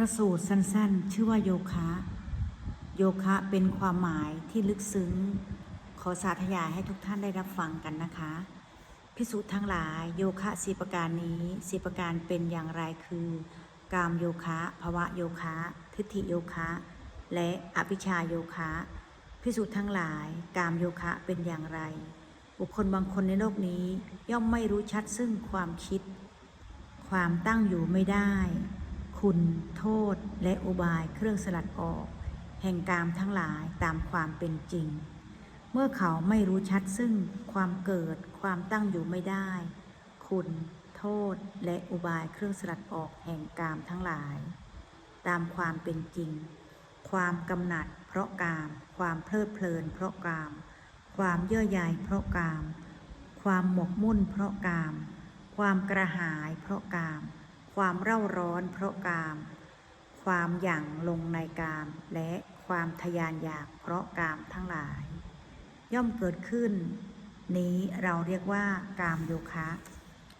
ระสูตรสั้นๆ ชื่อว่าโยคะ โยคะเป็นความหมายที่ลึกซึ้ง ขอสาธยายให้ทุกท่านได้รับฟังกันนะคะพิสูจน์ทั้งหลายโยคะสีประการนี้สีประการเป็นอย่างไรคือ กามโยคะภวะโยคะ ทิฏฐิโยคะ และอภิชาโยคะพิสูจน์ทั้งหลาย กามโยคะเป็นอย่างไร บุคคลบางคนในโลกนี้ย่อมไม่รู้ชัดซึ่งความคิด ความตั้งอยู่ไม่ได้ คุณโทษและอุบายเครื่องสลัดออก แห่งกามทั้งหลายตามความเป็นจริง เมื่อเขาไม่รู้ชัดซึ่งความเกิดความตั้งอยู่ไม่ได้ คุณโทษและอุบายเครื่องสลัดออกแห่งกามทั้งหลาย ตามความเป็นจริง ความกำหนัดเพราะกาม ความเพลิดเพลิน เพราะกาม ความเย่อใยเพราะกาม ความหมกมุ่นเพราะกาม ความกระหายเพราะกาม ความเร่าร้อนเพราะกาม ความหยั่งลงในกาม และความทยานอยากเพราะกามทั้งหลาย ย่อมเกิดขึ้น นี้เราเรียกว่ากามโยคะ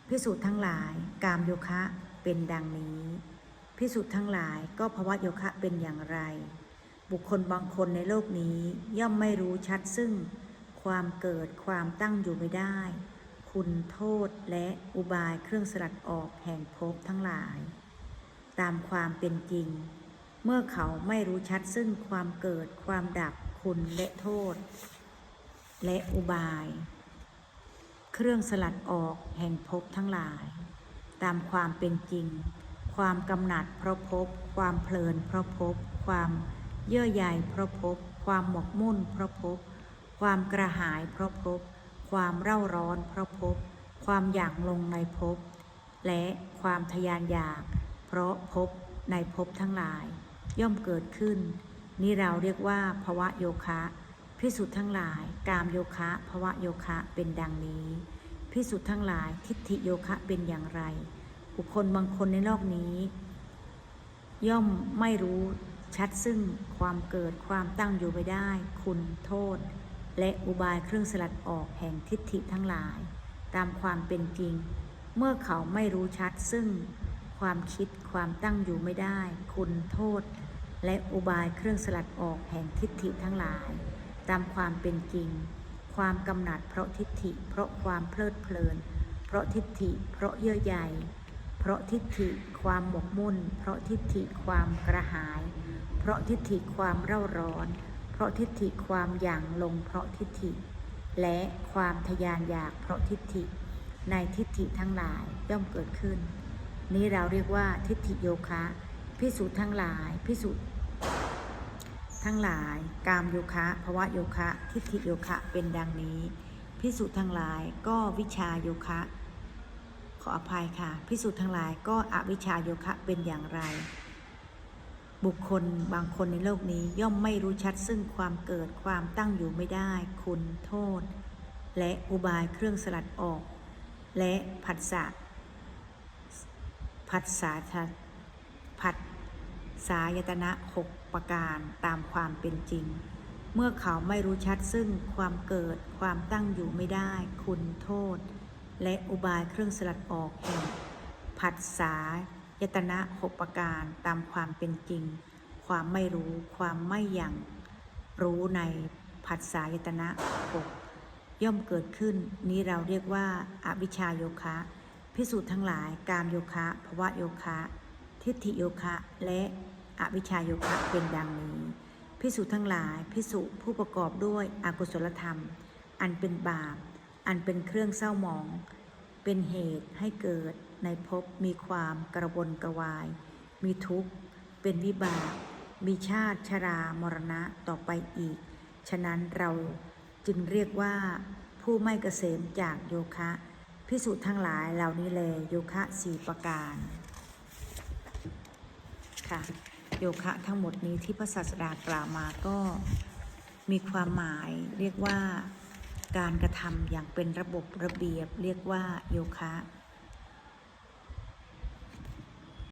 พิสูจน์ทั้งหลาย กามโยคะเป็นดังนี้พิสูจน์ทั้งหลายก็ภวะโยคะเป็นอย่างไร บุคคลบางคนในโลกนี้ย่อมไม่รู้ชัดซึ่ง ความเกิดความตั้งอยู่ไม่ได้ คุณโทษและอุบายเครื่องสลัดออกแห่งภพทั้งหลาย ตามความเป็นจริง เมื่อเขาไม่รู้ชัดซึ่งความเกิดความดับคุณและโทษ และอุบาย เครื่องสลัดออกแห่งภพทั้งหลาย ตามความเป็นจริง ความกำหนัดเพราะภพความเพลินเพราะภพความเยื่อใยเพราะภพความหมกมุ่นเพราะภพความกระหายเพราะภพ ความเร่าร้อนเพราะภพความอยากลงในภพและความทยานอยาก เพราะภพในภพทั้งหลาย ย่อมเกิดขึ้น นี่เราเรียกว่าภวะโยคะพิสุทธ์ทั้งหลาย กามโยคะภวะโยคะเป็นดังนี้พิสุทธ์ทั้งหลายทิฏฐิโยคะเป็นอย่างไร บุคคลบางคนในโลกนี้ ย่อมไม่รู้ชัดซึ่งความเกิดความตั้งอยู่ไม่ได้ คุณโทษ และอุบายเครื่องสลัดออกแห่งทิฏฐิทั้งหลาย ตามความเป็นจริง เมื่อเขาไม่รู้ชัดซึ่งความคิดความตั้งอยู่ไม่ได้ คุณโทษ และอุบายเครื่องสลัดออกแห่งทิฏฐิทั้งหลาย ตามความเป็นจริง ความกำหนัดเพราะทิฏฐิ เพราะความเพลิดเพลิน เพราะทิฏฐิ เพราะเยื่อใยเพราะทิฏฐิความหมกมุ่น เพราะทิฏฐิความกระหาย เพราะทิฏฐิความเร่าร้อนเราะทิฏฐิความหยั่งลงเพราะทิฏฐิ และความทยานอยากเพราะทิฏฐิ ในทิฏฐิทั้งหลายย่อมเกิดขึ้น นี้เราเรียกว่าทิฏฐิโยคะพิสูจน์ทั้งหลายพิสูจน์ทั้งหลาย กามโยคะภวะโยคะ ทิฏฐิโยคะเป็นดังนี้ พิสูจน์ทั้งหลายก็วิชาโยคะ ขออภัยค่ะ พิสูจน์ทั้งหลายก็อวิชาโยคะเป็นอย่างไร บุคคลบางคนในโลกนี้ย่อมไม่รู้ชัดซึ่งความเกิดความตั้งอยู่ไม่ได้ คุณโทษ และอุบายเครื่องสลัดออก และผัสสะผัสสะผัสสายตนะหกประการตามความเป็นจริง เมื่อเขาไม่รู้ชัดซึ่งความเกิดความตั้งอยู่ไม่ได้ คุณโทษ และอุบายเครื่องสลัดออกแห่งผัสสา ยตนะหกประการตามความเป็นจริง ความไม่รู้ ความไม่อยังรู้ในผัสสายตนะหกย่อมเกิดขึ้น นี้เราเรียกว่าอาวิชาโยคะ พิสูจน์ทั้งหลายกามโยคะภวะโยคะ ทิฏฐิโยคะ และอวิชาโยคะเป็นดังนี้ พิสูจน์ทั้งหลายพิสุผู้ประกอบด้วยอกุศลธรรม อันเป็นบาป อันเป็นเครื่องเศร้าหมอง เป็นเหตุให้เกิดในภพมีความกระวนกระวาย มีทุกข์ เป็นวิบาก มีชาติชรามรณะต่อไปอีก ฉะนั้นเราจึงเรียกว่า ผู้ไม่เกษมจากโยคะพิสูจน์ทั้งหลายเหล่านี้แลโยคะสี่ประการค่ะโยคะทั้งหมดนี้ที่พระศาสดากล่าวมาก็มีความหมายเรียกว่า การกระทำอย่างเป็นระบบระเบียบเรียกว่าโยคะ